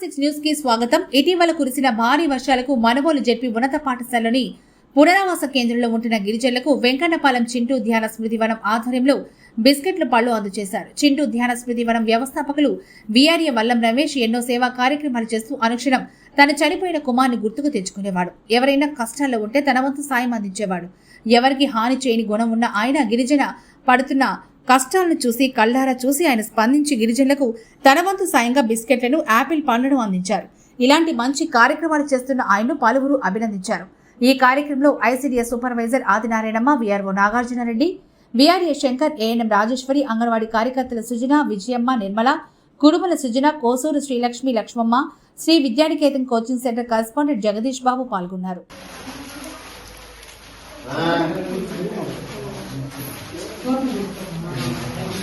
Six న్యూస్కి స్వాగతం. ఇటీవల కురిసిన భారీ వర్షాలకు మనుబోలు జెడ్పీ ఉన్నత పాఠశాలని పునరావాస కేంద్రంలో ఉంటున్న గిరిజనులకు వెంకన్నపాలెం చింటూ ధ్యాన స్మృతి వనం ఆధ్వర్యంలో బిస్కెట్ల పళ్ళు అందజేశారు. చింటూ ధ్యాన స్మృతి వనం వ్యవస్థాపకులు విఆర్ఏ వల్లం రమేష్ ఎన్నో సేవా కార్యక్రమాలు చేస్తూ అనుక్షణం తన చనిపోయిన కుమార్ని గుర్తుకు తెచ్చుకునేవాడు. ఎవరైనా కష్టాల్లో ఉంటే తన వంతు సాయం అందించేవాడు. ఎవరికి హాని చేయని గుణం ఉన్న ఆయన గిరిజన పడుతున్న కష్టాలను చూసి కళ్ళారా చూసి ఆయన స్పందించి గిరిజనులకు తన వంతు సాయంగా బిస్కెట్లను యాపిల్ పండ్లను అందించారు. ఇలాంటి మంచి కార్యక్రమాలు చేస్తున్న ఆయన్ను పలువురు అభినందించారు. ఈ కార్యక్రమంలో ICDS supervisor Adinarayanamma VRO Nagarjunareddy VRA Shankar ANM Rajeswari anganwadi కార్యకర్తల Sujana Vijayamma Nirmala Kudumala Sujana Kosuru Srilakshmi Lakshmamma Sri Vidyaniketan coaching centre correspondent Jagadish Babu పాల్గొన్నారు. Waktu.